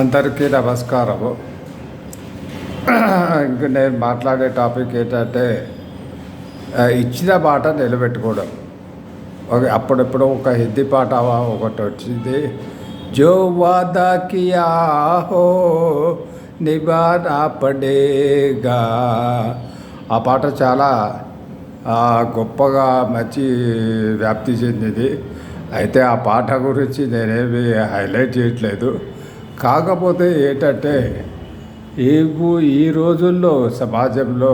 అందరికీ నమస్కారము. ఇంక నేను మాట్లాడే టాపిక్ ఏంటంటే ఇచ్చిన మాట నిలబెట్టుకోవడం. ఒక అప్పుడప్పుడు ఒక హిందీ పాట ఒకటి వచ్చింది. జో వాదా కియా హో నిబానా పడేగా ఆ పాట చాలా గొప్పగా మంచి వ్యాప్తి చెందింది. అయితే ఆ పాట గురించి నేనేమి హైలైట్ చేయట్లేదు. కాకపోతే ఏంటంటే ఈ ఈ రోజుల్లో సమాజంలో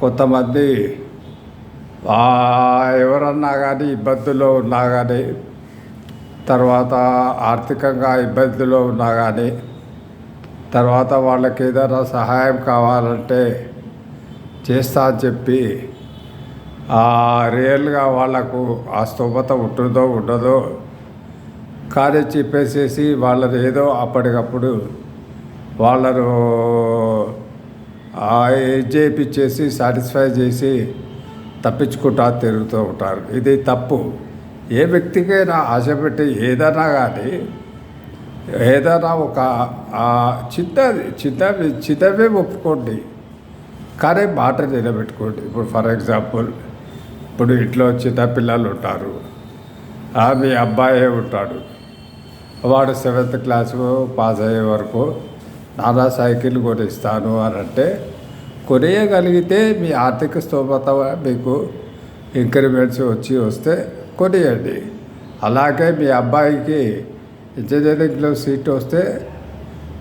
కొంతమంది ఎవరన్నా కానీ ఇబ్బందుల్లో ఉన్నా కానీ తర్వాత ఆర్థికంగా ఇబ్బందుల్లో ఉన్నా కానీ తర్వాత వాళ్ళకి ఏదైనా సహాయం కావాలంటే చేస్తా అని చెప్పి ఆ రియల్గా వాళ్ళకు ఆ స్తోమత ఉంటుందో ఉండదో కానీ చెప్పేసేసి వాళ్ళది ఏదో అప్పటికప్పుడు వాళ్ళను ఆ సాటిస్ఫై చేసి తప్పించుకుంటా తిరుగుతూ ఉంటారు. ఇది తప్పు. ఏ వ్యక్తికైనా ఆశ పెట్టి ఏదైనా కానీ ఏదైనా ఒక ఆ చిన్నది చిన్నవి చిన్నవే ఒప్పుకోండి. కానీ మాట నిలబెట్టుకోండి. ఇప్పుడు ఫర్ ఎగ్జాంపుల్ ఇప్పుడు ఇంట్లో చిన్న పిల్లలు ఉంటారు. ఆమె మీ అబ్బాయే ఉంటాడు. వాడు సెవెంత్ క్లాస్ పాస్ అయ్యే వరకు నానా సైకిల్ కొనిస్తాను అని అంటే కొనియగలిగితే మీ ఆర్థిక స్తోమత మీకు ఇంక్రిమెంట్స్ వచ్చి వస్తే కొనియండి. అలాగే మీ అబ్బాయికి ఇంజనీరింగ్లో సీట్ వస్తే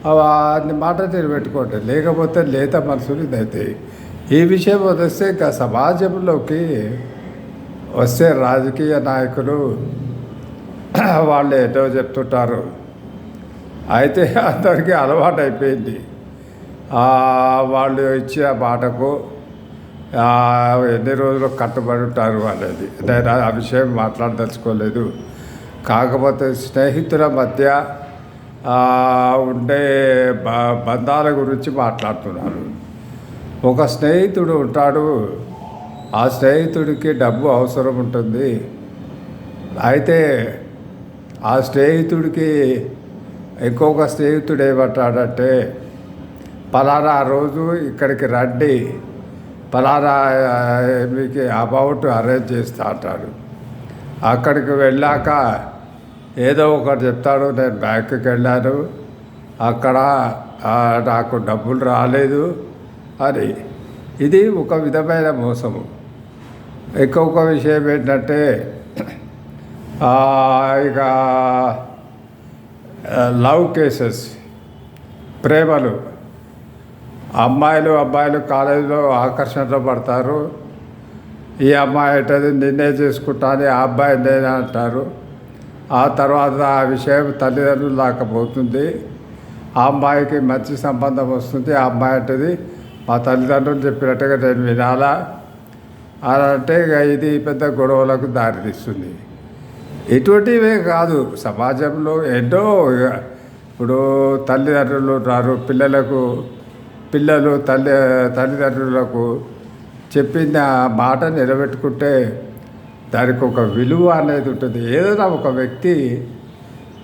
అన్ని మాట నిలబెట్టుకోండి. లేకపోతే లేత మనసులు ఇదైతాయి. ఈ విషయం వదిస్తే ఇంకా సమాజంలోకి వస్తే రాజకీయ నాయకులు వాళ్ళు ఏటో చెప్తుంటారు. అయితే అందరికీ అలవాటు అయిపోయింది వాళ్ళు ఇచ్చిన పాటకు ఎన్ని రోజులు కట్టుబడి ఉంటారు అనేది నేను ఆ విషయం మాట్లాడదలుచుకోలేదు. కాకపోతే స్నేహితుల మధ్య ఉండే బ- బంధాల గురించి మాట్లాడుతున్నారు. ఒక స్నేహితుడు ఉంటాడు. ఆ స్నేహితుడికి డబ్బు అవసరం ఉంటుంది. అయితే ఆ స్నేహితుడికి ఇంకొక స్నేహితుడు ఏమంటాడంటే పలానా రోజు ఇక్కడికి రండి పలానా మీకు అమౌంట్ అరేంజ్ చేస్తా అంటాడు. అక్కడికి వెళ్ళాక ఏదో ఒకటి చెప్తాడు నేను బ్యాంకుకి వెళ్ళాను అక్కడ నాకు డబ్బులు రాలేదు అని. ఇది ఒక విధమైన మోసము. ఇంకొక విషయం ఏంటంటే ఇక లవ్ కేసెస్ ప్రేమలు. అమ్మాయిలు అబ్బాయిలు కాలేజీలో ఆకర్షణలో పడతారు. ఈ అమ్మాయి ఏంటది నిన్నే చేసుకుంటాను ఆ అబ్బాయి నేనే అంటారు. ఆ తర్వాత ఆ విషయం తల్లిదండ్రులు లేకపోతుంది ఆ అమ్మాయికి మంచి సంబంధం వస్తుంది. ఆ అమ్మాయి అంటది మా తల్లిదండ్రులు చెప్పినట్టుగా నేను వినాలా? అని అంటే ఇక ఇది పెద్ద గొడవలకు దారితీస్తుంది. ఇటువంటివే కాదు. సమాజంలో ఎన్నో ఇక ఇప్పుడు తల్లిదండ్రులు ఉన్నారు. పిల్లలకు పిల్లలు తల్లి తల్లిదండ్రులకు చెప్పిన మాట నిలబెట్టుకుంటే దానికి ఒక విలువ అనేది ఉంటుంది. ఏదైనా ఒక వ్యక్తి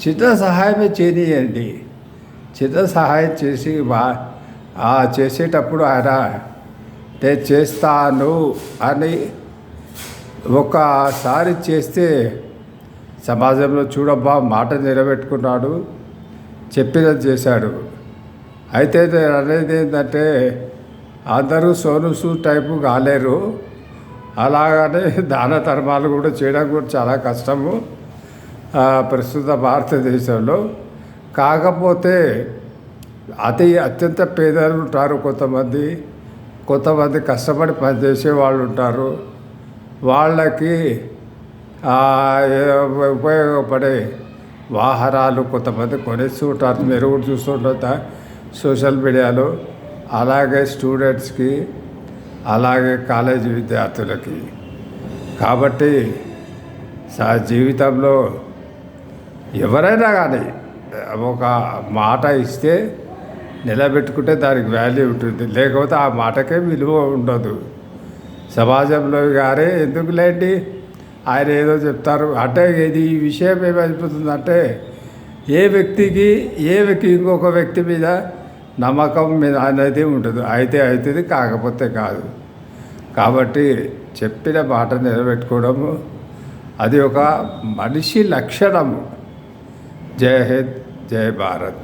చిన్న సహాయమే చేయండి చిన్న సహాయం చేసి ఆ చేసేటప్పుడు ఆయన నేను చేస్తాను అని ఒకసారి చేస్తే సమాజంలో చూడబ్బా మాట నిలబెట్టుకున్నాడు చెప్పినది చేశాడు. అయితే నేను అనేది ఏంటంటే అందరూ సోనుసు టైపు కాలేరు. అలాగనే దాన ధర్మాలు కూడా చేయడం కూడా చాలా కష్టము ప్రస్తుత భారతదేశంలో. కాకపోతే అతి అత్యంత పేదలు ఉంటారు కొంతమంది. కొంతమంది కష్టపడి పనిచేసే వాళ్ళు ఉంటారు. వాళ్ళకి ఉపయోగపడే వాహనాలు కొంతమంది కొనేస్తూ మీరు కూడా చూస్తుంటా సోషల్ మీడియాలో అలాగే స్టూడెంట్స్కి అలాగే కాలేజీ విద్యార్థులకి. కాబట్టి సా జీవితంలో ఎవరైనా కానీ ఒక మాట ఇస్తే నిలబెట్టుకుంటే దానికి వాల్యూ ఉంటుంది. లేకపోతే ఆ మాటకే విలువ ఉండదు. సమాజంలో గారే ఎందుకులేండి? ఆయన ఏదో చెప్తారు అంటే ఇది ఈ విషయం ఏమైపోతుందంటే ఏ వ్యక్తికి ఏ వ్యక్తి ఇంకొక వ్యక్తి మీద నమ్మకం మీద అనేది ఉంటుంది అయితే అవుతుంది కాకపోతే కాదు. కాబట్టి చెప్పిన మాట నిలబెట్టుకోవడము అది ఒక మనిషి లక్షణము. జై హింద్ జై భారత్.